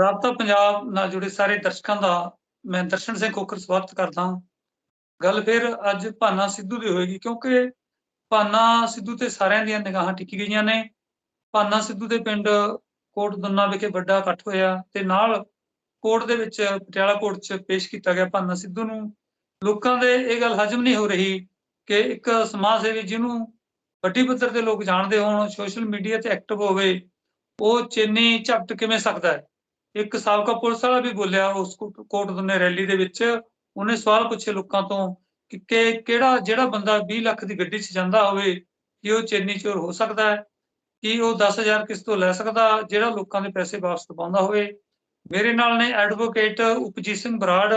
ਰਾਬਤਾ ਪੰਜਾਬ ਨਾਲ ਜੁੜੇ ਸਾਰੇ ਦਰਸ਼ਕਾਂ ਦਾ ਮੈਂ ਦਰਸ਼ਨ ਸਿੰਘ ਖੋਖਰ ਸਵਾਗਤ ਕਰਦਾ ਹਾਂ। ਗੱਲ ਫਿਰ ਅੱਜ ਭਾਨਾ ਸਿੱਧੂ ਦੀ ਹੋਏਗੀ ਕਿਉਂਕਿ ਭਾਨਾ ਸਿੱਧੂ ਤੇ ਸਾਰਿਆਂ ਦੀਆਂ ਨਿਗਾਹਾਂ ਟਿਕੀ ਗਈਆਂ ਨੇ। ਭਾਨਾ ਸਿੱਧੂ ਦੇ ਪਿੰਡ ਕੋਟ ਦੁੰਨਾ ਵਿਖੇ ਵੱਡਾ ਇਕੱਠ ਹੋਇਆ ਤੇ ਨਾਲ ਕੋਰਟ ਦੇ ਵਿੱਚ ਪਟਿਆਲਾ ਕੋਰਟ 'ਚ ਪੇਸ਼ ਕੀਤਾ ਗਿਆ ਭਾਨਾ ਸਿੱਧੂ ਨੂੰ। ਲੋਕਾਂ ਦੇ ਇਹ ਗੱਲ ਹਜਮ ਨਹੀਂ ਹੋ ਰਹੀ ਕਿ ਇੱਕ ਸਮਾਜ ਸੇਵੀ ਜਿਹਨੂੰ ਵੱਡੀ ਪੱਧਰ ਤੇ ਲੋਕ ਜਾਣਦੇ ਹੋਣ, ਸੋਸ਼ਲ ਮੀਡੀਆ ਤੇ ਐਕਟਿਵ ਹੋਵੇ, ਉਹ ਚੇਨੀ ਝਪਟ ਕਿਵੇਂ ਸਕਦਾ ਹੈ? ਇੱਕ ਸਾਬਕਾ ਪੁਲਿਸ ਵਾਲਾ ਵੀ ਬੋਲਿਆ ਉਸ ਕੋਟ ਕੋਟ ਰੈਲੀ ਦੇ ਵਿੱਚ, ਉਹਨੇ ਸਵਾਲ ਪੁੱਛੇ ਲੋਕਾਂ ਤੋਂ ਕਿ ਕਿਹੜਾ, ਜਿਹੜਾ ਬੰਦਾ 20 ਲੱਖ ਦੀ ਗੱਡੀ 'ਚ ਜਾਂਦਾ ਹੋਵੇ, ਕਿ ਉਹ ਚੇਨੀ ਚੋਰ ਹੋ ਸਕਦਾ ਹੈ? ਕਿ ਉਹ 10000 ਕਿਸ ਤੋਂ ਲੈ ਸਕਦਾ? ਜਿਹੜਾ ਲੋਕਾਂ ਦੇ ਪੈਸੇ ਵਾਪਸ ਪਾਉਂਦਾ ਹੋਵੇ? ਮੇਰੇ ਨਾਲ ਨੇ ਐਡਵੋਕੇਟ ਉਪਜੀਤ ਸਿੰਘ ਬਰਾੜ,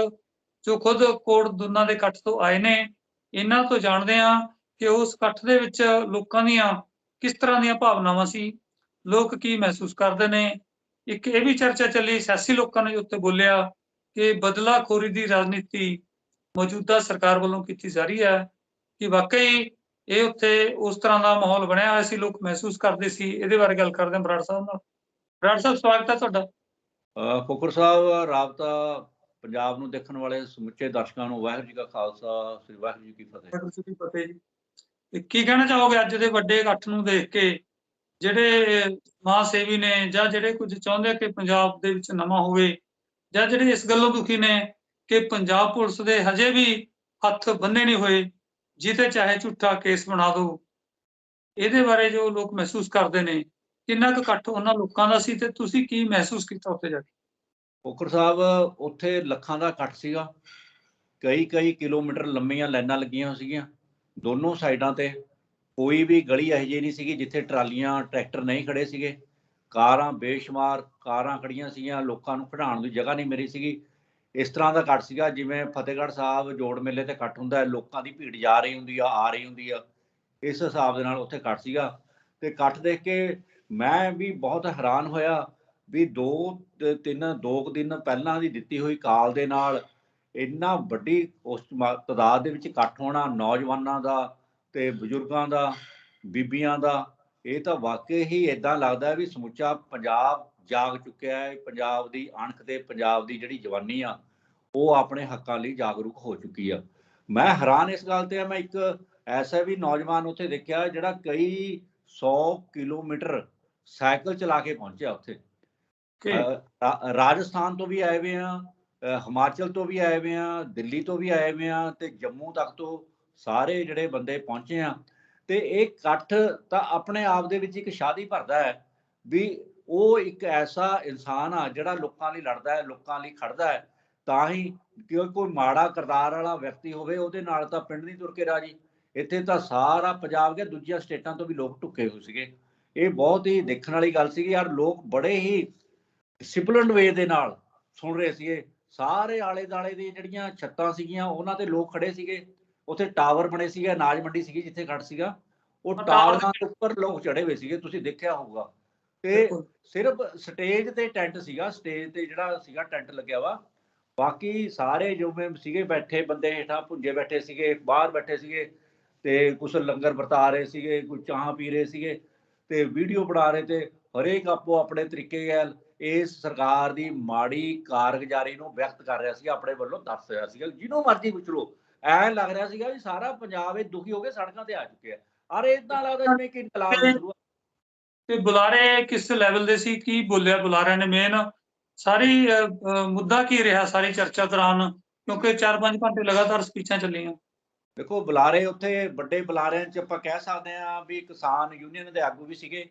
ਜੋ ਖੁਦ ਕੋਟ ਦੁੰਨਾ ਦੇ ਇਕੱਠ ਤੋਂ ਆਏ ਨੇ, ਇਹਨਾਂ ਤੋਂ ਜਾਣਦੇ ਹਾਂ ਕਿ ਉਸ ਇਕੱਠ ਦੇ ਵਿੱਚ ਲੋਕਾਂ ਦੀਆਂ ਕਿਸ ਤਰ੍ਹਾਂ ਦੀਆਂ ਭਾਵਨਾਵਾਂ ਸੀ, ਲੋਕ ਕੀ ਮਹਿਸੂਸ ਕਰਦੇ ਨੇ ਇੱਕ ਇਹ ਵੀ ਚਰਚਾ ਚੱਲੀ ਸਿਆਸੀ ਲੋਕਾਂ ਨੇ ਉੱਤੇ ਬੋਲਿਆ ਕਿ ਬਦਲਾਖੋਰੀ ਦੀ ਰਾਜਨੀਤੀ ਮੌਜੂਦਾ ਸਰਕਾਰ ਵੱਲੋਂ ਕੀਤੀ ਜਾ ਰਹੀ ਹੈ ਕਿ ਵਾਕਈ ਇਹ ਉੱਥੇ ਉਸ ਤਰ੍ਹਾਂ ਦਾ ਮਾਹੌਲ ਬਣਿਆ ਹੋਇਆ ਸੀ ਲੋਕ ਮਹਿਸੂਸ ਕਰਦੇ ਸੀ। ਇਹਦੇ ਬਾਰੇ ਗੱਲ ਕਰਦੇ ਹਾਂ ਬਰਾੜ ਸਾਹਿਬ ਨਾਲ। ਬਰਾੜ ਸਾਹਿਬ ਸਵਾਗਤ ਹੈ ਤੁਹਾਡਾ। ਫੁਕਰ ਸਾਹਿਬ ਰਾਬਤਾ ਪੰਜਾਬ ਨੂੰ ਦੇਖਣ ਵਾਲੇ ਸਮੁੱਚੇ ਦਰਸ਼ਕਾਂ ਨੂੰ ਵਾਹਿਗੁਰੂ ਜੀ ਕਾ ਖਾਲਸਾ ਸ੍ਰੀ ਵਾਹਿਗੁਰੂ ਜੀ ਕੀ ਫਤਿਹ। ਵਾਹਿਗੁਰੂ ਜੀ ਕੀ ਫਤਿਹ ਜੀ। ਕੀ ਕਹਿਣਾ ਚਾਹੋਗੇ ਅੱਜ ਦੇ ਵੱਡੇ ਇਕੱਠ ਨੂੰ ਦੇਖ ਕੇ? ਜਿਹੜੇ ਮਾਂ ਸੇਵੀ ਨੇ ਜਾਂ ਜਿਹੜੇ ਕੁਝ ਚਾਹੁੰਦੇ ਕਿ ਪੰਜਾਬ ਦੇ ਵਿੱਚ ਨਵਾਂ ਹੋਵੇ, ਜਾਂ ਜਿਹੜੇ ਇਸ ਗੱਲੋਂ ਦੁਖੀ ਨੇ ਕਿ ਪੰਜਾਬ ਪੁਲਿਸ ਦੇ ਹਜੇ ਵੀ ਹੱਥ ਬੰਨੇ ਨਹੀਂ ਹੋਏ ਜਿੱਤੇ ਚਾਹੇ ਝੂਠਾ ਕੇਸ ਬਣਾ ਦਿਓ ਇਹਦੇ ਬਾਰੇ ਜੋ ਲੋਕ ਮਹਿਸੂਸ ਕਰਦੇ ਨੇ, ਕਿੰਨਾ ਕੁ ਇਕੱਠ ਉਹਨਾਂ ਲੋਕਾਂ ਦਾ ਸੀ ਤੇ ਤੁਸੀਂ ਕੀ ਮਹਿਸੂਸ ਕੀਤਾ ਉੱਥੇ ਜਾ ਕੇ? ਫੁਕਰ ਸਾਹਿਬ, ਉੱਥੇ ਲੱਖਾਂ ਦਾ ਇਕੱਠ ਸੀਗਾ। ਕਈ ਕਈ ਕਿਲੋਮੀਟਰ ਲੰਮੀਆਂ ਲਾਈਨਾਂ ਲੱਗੀਆਂ ਸੀਗੀਆਂ, ਦੋਨੋਂ ਸਾਈਡਾਂ ਤੇ ਕੋਈ ਵੀ ਗਲੀ ਇਹੋ ਜਿਹੀ ਨਹੀਂ ਸੀਗੀ ਜਿੱਥੇ ਟਰਾਲੀਆਂ, ਟਰੈਕਟਰ ਨਹੀਂ ਖੜੇ ਸੀਗੇ। ਕਾਰਾਂ ਬੇਸ਼ੁਮਾਰ ਕਾਰਾਂ ਖੜੀਆਂ ਸੀਗੀਆਂ ਲੋਕਾਂ ਨੂੰ ਖੜਾਉਣ ਦੀ ਜਗ੍ਹਾ ਨਹੀਂ ਮਿਲੀ ਸੀਗੀ। ਇਸ ਤਰ੍ਹਾਂ ਦਾ ਇਕੱਠ ਸੀਗਾ, ਜਿਵੇਂ ਫਤਿਹਗੜ੍ਹ ਸਾਹਿਬ ਜੋੜ ਮੇਲੇ ਤੇ ਇਕੱਠ ਹੁੰਦਾ ਹੈ, ਲੋਕਾਂ ਦੀ ਭੀੜ ਜਾ ਰਹੀ ਹੁੰਦੀ ਆ ਆ ਰਹੀ ਹੁੰਦੀ ਆ। ਇਸ ਹਿਸਾਬ ਦੇ ਨਾਲ ਉੱਥੇ ਇਕੱਠ ਸੀਗਾ। ਤੇ ਇਕੱਠ ਦੇਖ ਕੇ ਮੈਂ ਵੀ ਬਹੁਤ ਹੈਰਾਨ ਹੋਇਆ ਵੀ ਦੋ ਤੇ ਤਿੰਨ, ਦੋ ਕੁ ਦਿਨ ਪਹਿਲਾਂ ਦੀ ਦਿੱਤੀ ਹੋਈ ਕਾਲ ਦੇ ਨਾਲ ਇੰਨਾ ਵੱਡੀ ਉਸ ਮ- ਤਾਦਾਦ ਦੇ ਵਿੱਚ ਇਕੱਠ ਹੋਣਾ, ਨੌਜਵਾਨਾਂ ਦਾ ਤੇ ਬਜ਼ੁਰਗਾਂ ਦਾ ਬੀਬੀਆਂ ਦਾ ਇਹ ਤਾਂ ਵਾਕਈ ਹੀ ਇਦਾਂ ਲੱਗਦਾ ਵੀ ਸਮੁੱਚਾ ਪੰਜਾਬ ਜਾਗ ਚੁੱਕਿਆ ਹੈ ਪੰਜਾਬ ਦੀ ਅਣਖ ਤੇ ਪੰਜਾਬ ਦੀ ਜਿਹੜੀ ਜਵਾਨੀ ਆ ਉਹ ਆਪਣੇ ਹੱਕਾਂ ਲਈ ਜਾਗਰੂਕ ਹੋ ਚੁੱਕੀ ਆ। ਮੈਂ ਹੈਰਾਨ ਇਸ ਗੱਲ ਤੇ ਆ ਮੈਂ ਇੱਕ ਐਸਾ ਵੀ ਨੌਜਵਾਨ ਉੱਥੇ ਦੇਖਿਆ ਜਿਹੜਾ ਕਈ 100 ਕਿਲੋਮੀਟਰ ਸਾਈਕਲ ਚਲਾ ਕੇ ਪਹੁੰਚਿਆ ਉੱਥੇ। ਰਾਜਸਥਾਨ ਤੋਂ ਵੀ ਆਏ ਹੋਏ ਆ ਹਿਮਾਚਲ ਤੋਂ ਵੀ ਆਏ ਹੋਏ ਆ ਦਿੱਲੀ ਤੋਂ ਵੀ ਆਏ ਹੋਏ ਆ ਤੇ ਜੰਮੂ ਤੱਕ ਤੋਂ ਸਾਰੇ ਜਿਹੜੇ ਬੰਦੇ ਪਹੁੰਚੇ ਆ, ਤੇ ਇਹ ਇਕੱਠ ਤਾਂ ਆਪਣੇ ਆਪ ਦੇ ਵਿੱਚ ਇੱਕ ਸ਼ਾਦੀ ਭਰਦਾ ਹੈ ਵੀ ਉਹ ਇੱਕ ਐਸਾ ਇਨਸਾਨ ਆ ਜਿਹੜਾ ਲੋਕਾਂ ਲਈ ਲੜਦਾ ਹੈ, ਲੋਕਾਂ ਲਈ ਖੜਦਾ ਹੈ, ਤਾਂ ਹੀ ਕਿ ਕੋਈ ਮਾੜਾ ਕਿਰਦਾਰ ਵਾਲਾ ਵਿਅਕਤੀ ਹੋਵੇ ਉਹਦੇ ਨਾਲ ਤਾਂ ਪਿੰਡ ਨਹੀਂ ਤੁਰ ਕੇ ਰਾਜੀ। ਇੱਥੇ ਤਾਂ ਸਾਰਾ ਪੰਜਾਬ ਗਿਆ, ਦੂਜੀਆਂ ਸਟੇਟਾਂ ਤੋਂ ਵੀ ਲੋਕ ਢੁੱਕੇ ਹੋਏ ਸੀਗੇ। ਇਹ ਬਹੁਤ ਹੀ ਦੇਖਣ ਵਾਲੀ ਗੱਲ ਸੀਗੀ, ਯਾਰ ਲੋਕ ਬੜੇ ਹੀ ਡਿਸਪਲਿਨਡ ਵੇ ਦੇ ਨਾਲ ਸੁਣ ਰਹੇ ਸੀਗੇ। ਸਾਰੇ ਆਲੇ ਦਾਲੇ ਦੀ ਜਿਹੜੀਆਂ ਛੱਤਾਂ ਸੀਗੀਆਂ, ਉਹਨਾਂ ਤੇ ਲੋਕ ਖੜੇ ਸੀਗੇ। ਉੱਥੇ ਟਾਵਰ ਬਣੇ ਸੀਗੇ ਅਨਾਜ ਮੰਡੀ ਸੀਗੀ ਜਿੱਥੇ ਖੜ ਸੀਗਾ। ਉਹ ਟਾਵਰ ਦੇ ਉੱਪਰ ਲੋਕ ਚੜੇ ਹੋਏ ਸੀਗੇ ਤੁਸੀਂ ਦੇਖਿਆ ਹੋਊਗਾ। ਤੇ। ਸਿਰਫ ਸਟੇਜ ਤੇ ਟੈਂਟ ਸੀਗਾ ਸਟੇਜ ਤੇ ਜਿਹੜਾ ਸੀਗਾ ਟੈਂਟ ਲੱਗਿਆ ਵਾ। ਬਾਕੀ ਸਾਰੇ ਜੋ ਮੈਂ ਸੀਗੇ ਬੈਠੇ ਬੰਦੇ ਹੇਠਾਂ ਭੁੰਜੇ ਬੈਠੇ ਸੀਗੇ ਬਾਹਰ ਬੈਠੇ ਸੀਗੇ ਤੇ ਕੁਝ ਲੰਗਰ ਵਰਤਾ ਰਹੇ ਸੀਗੇ ਕੁਝ ਚਾਹ ਪੀ ਰਹੇ ਸੀਗੇ ਤੇ ਵੀਡੀਓ ਬਣਾ ਰਹੇ ਤੇ ਹਰੇਕ ਆਪੋ ਆਪਣੇ ਤਰੀਕੇ ਨਾਲ ਇਸ ਸਰਕਾਰ ਦੀ ਮਾੜੀ ਕਾਰਗੁਜ਼ਾਰੀ ਨੂੰ ਵਿਅਕਤ ਕਰ ਰਿਹਾ ਸੀ ਆਪਣੇ ਵੱਲੋਂ ਦੱਸ ਰਿਹਾ ਸੀਗਾ। ਜਿਹਨੂੰ ਮਰਜ਼ੀ ਪੁੱਛ ਲਓ ਐਂ ਲੱਗ ਰਿਹਾ ਸੀਗਾ ਵੀ ਸਾਰਾ ਪੰਜਾਬ ਇਹ ਦੁਖੀ ਹੋ ਕੇ ਸੜਕਾਂ ਤੇ ਆ ਚੁੱਕਿਆ। ਅਰੇ ਇਦਾਂ ਲੱਗਦਾ ਜਿਵੇਂ ਕਿ ਇਨਕਲਾਬ ਦਾ ਸ਼ੁਰੂ ਤੇ ਬੁਲਾਰੇ ਕਿਸ ਲੈਵਲ ਦੇ ਸੀ ਕੀ ਬੋਲਿਆ ਬੁਲਾਰਿਆਂ ਨੇ ਮੇਨ ਸਾਰੀ ਮੁੱਦਾ ਕੀ ਰਿਹਾ ਸਾਰੀ ਚਰਚਾ ਦੌਰਾਨ? ਕਿਉਂਕਿ 4-5 ਘੰਟੇ ਲਗਾਤਾਰ ਸਪੀਚਾਂ ਚੱਲੀਆਂ। ਦੇਖੋ ਬੁਲਾਰੇ ਉੱਥੇ ਵੱਡੇ ਬੁਲਾਰਿਆਂ 'ਚ ਆਪਾਂ ਕਹਿ ਸਕਦੇ ਹਾਂ ਵੀ ਕਿਸਾਨ ਯੂਨੀਅਨ ਦੇ ਆਗੂ ਵੀ ਸੀਗੇ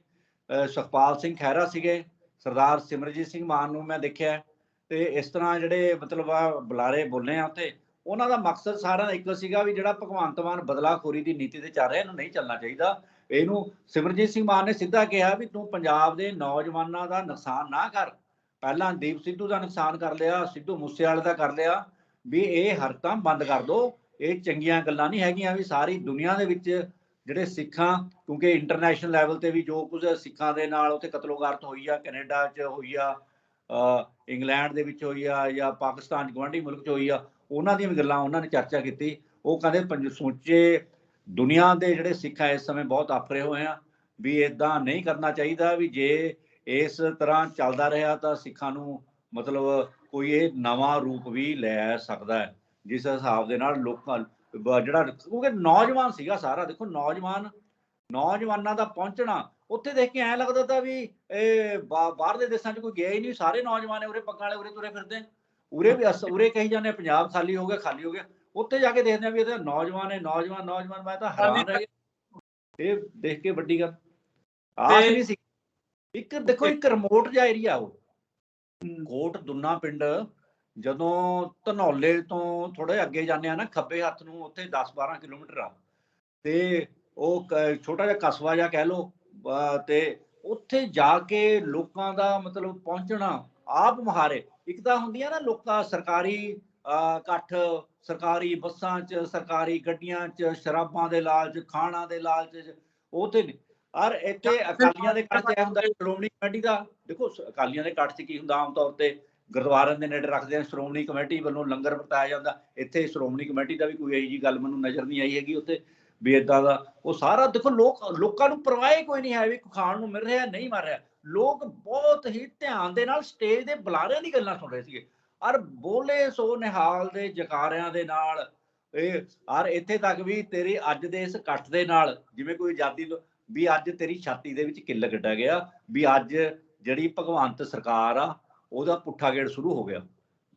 ਸੁਖਪਾਲ ਸਿੰਘ ਖਹਿਰਾ ਸੀਗੇ ਸਰਦਾਰ ਸਿਮਰਜੀਤ ਸਿੰਘ ਮਾਨ ਨੂੰ ਮੈਂ ਦੇਖਿਆ। ਤੇ ਇਸ ਤਰ੍ਹਾਂ ਜਿਹੜੇ ਮਤਲਬ ਆ ਬੁਲਾਰੇ ਬੋਲੇ ਆ ਉੱਥੇ ਉਹਨਾਂ ਦਾ ਮਕਸਦ ਸਾਰਾ ਦਾ ਇੱਕੋ ਸੀਗਾ ਵੀ ਜਿਹੜਾ ਭਗਵੰਤ ਮਾਨ ਬਦਲਾਖੋਰੀ ਦੀ ਨੀਤੀ ਤੇ ਚੱਲ ਰਿਹਾ, ਇਹਨੂੰ ਨਹੀਂ ਚੱਲਣਾ ਚਾਹੀਦਾ। ਇਹਨੂੰ ਸਿਮਰਜੀਤ ਸਿੰਘ ਮਾਨ ਨੇ ਸਿੱਧਾ ਕਿਹਾ ਵੀ ਤੂੰ ਪੰਜਾਬ ਦੇ ਨੌਜਵਾਨਾਂ ਦਾ ਨੁਕਸਾਨ ਨਾ ਕਰ। ਪਹਿਲਾਂ ਦੀਪ ਸਿੱਧੂ ਦਾ ਨੁਕਸਾਨ ਕਰ ਲਿਆ, ਸਿੱਧੂ ਮੂਸੇਵਾਲੇ ਦਾ ਕਰ ਲਿਆ। ਵੀ ਇਹ ਹਰਕਤਾਂ ਬੰਦ ਕਰ ਦੋ। ਇਹ ਚੰਗੀਆਂ ਗੱਲਾਂ ਨਹੀਂ ਹੈਗੀਆਂ ਵੀ ਸਾਰੀ ਦੁਨੀਆ ਦੇ ਵਿੱਚ ਜਿਹੜੇ ਸਿੱਖਾਂ, ਕਿਉਂਕਿ ਇੰਟਰਨੈਸ਼ਨਲ ਲੈਵਲ ਤੇ ਵੀ ਜੋ ਕੁਝ ਸਿੱਖਾਂ ਦੇ ਨਾਲ ਉੱਥੇ ਕਤਲੋਗਾਰਤ ਹੋਈ ਆ, ਕੈਨੇਡਾ 'ਚ ਹੋਈ ਆ ਇੰਗਲੈਂਡ ਦੇ ਵਿੱਚ ਹੋਈ ਆ ਜਾਂ ਪਾਕਿਸਤਾਨ ਗਵਾਂਢੀ ਮੁਲਕ 'ਚ ਹੋਈ ਆ ਉਹਨਾਂ ਦੀਆਂ ਵੀ ਗੱਲਾਂ ਉਹਨਾਂ ਨੇ ਚਰਚਾ ਕੀਤੀ ਉਹ ਕਹਿੰਦੇ ਪੰਜ ਸਮੁੱਚੇ ਦੁਨੀਆ ਦੇ ਜਿਹੜੇ ਸਿੱਖ ਆ, ਇਸ ਸਮੇਂ ਬਹੁਤ ਆਫਰੇ ਹੋਏ ਆ ਵੀ ਇਦਾਂ ਨਹੀਂ ਕਰਨਾ ਚਾਹੀਦਾ ਵੀ ਜੇ ਇਸ ਤਰ੍ਹਾਂ ਚੱਲਦਾ ਰਿਹਾ ਤਾਂ ਸਿੱਖਾਂ ਨੂੰ ਮਤਲਬ ਕੋਈ ਇਹ ਨਵਾਂ ਰੂਪ ਵੀ ਲੈ ਸਕਦਾ ਹੈ, ਜਿਸ ਹਿਸਾਬ ਦੇ ਨਾਲ ਲੋਕਾਂ ਜਿਹੜਾ ਕਿਉਂਕਿ ਨੌਜਵਾਨ ਸੀਗਾ ਸਾਰਾ, ਦੇਖੋ ਨੌਜਵਾਨ, ਨੌਜਵਾਨਾਂ ਦਾ ਪਹੁੰਚਣਾ, ਉੱਥੇ ਦੇਖ ਕੇ ਐ ਲੱਗਦਾ ਤਾਂ ਵੀ ਇਹ ਬਾ- ਦੇ ਦੇਸ਼ਾਂ 'ਚ ਕੋਈ ਗਿਆ ਹੀ ਨਹੀਂ, ਸਾਰੇ ਨੌਜਵਾਨ ਉਰੇ ਪੱਗਾਂ ਵਾਲੇ ਉਰੇ ਤੁਰੇ ਫਿਰਦੇ ਆ। ਉਰੇ ਵੀ ਅਸ- ਉਰੇ ਕਹੀ ਜਾਂਦੇ ਪੰਜਾਬ ਖਾਲੀ ਹੋ ਗਿਆ ਖਾਲੀ ਹੋ ਗਿਆ। ਉੱਥੇ ਜਾ ਕੇ ਦੇਖਦੇ ਆ ਵੀ ਇਹਦੇ ਨੌਜਵਾਨ ਹੈ ਨੌਜਵਾਨ ਨੌਜਵਾਨ ਮੈਂ ਤਾਂ ਹੈਰਾਨ ਰਹਿ ਗਿਆ। ਇਹ ਦੇਖ ਕੇ ਵੱਡੀ ਗੱਲ। ਆਸ ਨਹੀਂ ਸੀ। ਇੱਕ ਦੇਖੋ ਇੱਕ ਰਿਮੋਟ ਜਿਹਾ ਏਰੀਆ ਉਹ। ਕੋਟ ਦੁੰਨਾ ਪਿੰਡ ਜਦੋਂ ਧਨੌਲੇ ਤੋਂ ਥੋੜੇ ਅੱਗੇ ਜਾਂਦੇ ਆ ਨਾ ਖੱਬੇ ਹੱਥ ਨੂੰ ਉੱਥੇ 10 12 ਕਿਲੋਮੀਟਰ ਆ। ਤੇ ਉਹ ਛੋਟਾ ਜਿਹਾ ਕਸਬਾ ਜਿਹਾ ਕਹਿ ਅਹ ਤੇ ਉੱਥੇ ਜਾ ਕੇ ਲੋਕਾਂ ਦਾ ਮਤਲਬ ਪਹੁੰਚਣਾ ਆਪ ਮੁਹਾਰੇ। ਇੱਕ ਤਾਂ ਹੁੰਦੀਆਂ ਨਾ ਲੋਕਾਂ ਸਰਕਾਰੀ ਇਕੱਠ ਸਰਕਾਰੀ ਬੱਸਾਂ 'ਚ ਸਰਕਾਰੀ ਗੱਡੀਆਂ 'ਚ ਸ਼ਰਾਬਾਂ ਦੇ ਲਾਲਚ ਖਾਣਾ ਦੇ ਲਾਲਚ ਉਹ ਤੇ ਨਹੀਂ। ਔਰ ਇੱਥੇ ਅਕਾਲੀਆਂ ਦੇ 'ਚ ਇਹ ਹੁੰਦਾ ਸ਼੍ਰੋਮਣੀ ਕਮੇਟੀ ਦਾ। ਦੇਖੋ ਅਕਾਲੀਆਂ ਦੇ ਇਕੱਠ 'ਚ ਕੀ ਹੁੰਦਾ ਆਮ ਤੌਰ ਤੇ? ਗੁਰਦੁਆਰਿਆਂ ਦੇ ਨੇੜੇ ਰੱਖਦੇ ਆ ਸ਼੍ਰੋਮਣੀ ਕਮੇਟੀ ਵੱਲੋਂ ਲੰਗਰ ਵਰਤਾਇਆ ਜਾਂਦਾ। ਇੱਥੇ ਸ਼੍ਰੋਮਣੀ ਕਮੇਟੀ ਦਾ ਵੀ ਕੋਈ ਇਹੋ ਜੀ ਗੱਲ ਮੈਨੂੰ ਨਜ਼ਰ ਨਹੀਂ ਆਈ ਹੈਗੀ ਉੱਥੇ ਵੀ ਦਾ। ਉਹ ਸਾਰਾ ਦੇਖੋ ਲੋਕ ਲੋਕਾਂ ਨੂੰ ਪਰਵਾਹ ਹੀ ਕੋਈ ਨਹੀਂ ਹੈ ਵੀ ਖਾਣ ਨੂੰ ਮਿਲ ਰਿਹਾ ਨਹੀਂ ਮਿਲ ਰਿਹਾ। ਲੋਕ ਬਹੁਤ ਹੀ ਧਿਆਨ ਦੇ ਨਾਲ ਸਟੇਜ ਦੇ ਬੁਲਾਰਿਆਂ ਦੀ ਗੱਲਾਂ ਸੁਣ ਰਹੇ ਸੀਗੇ। ਔਰ ਬੋਲੇ ਸੋ ਨਿਹਾਲ ਦੇ ਜਕਾਰਿਆਂ ਦੇ ਨਾਲ, ਇਹ ਔਰ ਇੱਥੇ ਤੱਕ ਵੀ ਤੇਰੀ ਅੱਜ ਦੇ ਇਸ ਇਕੱਠ ਦੇ ਨਾਲ, ਜਿਵੇਂ ਕੋਈ ਆਜ਼ਾਦੀ ਵੀ ਅੱਜ ਤੇਰੀ ਛਾਤੀ ਦੇ ਵਿੱਚ ਕਿੱਲ ਕੱਢਿਆ ਗਿਆ, ਵੀ ਅੱਜ ਜਿਹੜੀ ਭਗਵੰਤ ਸਰਕਾਰ ਆ, ਉਹਦਾ ਪੁੱਠਾ ਗੇੜ ਸ਼ੁਰੂ ਹੋ ਗਿਆ।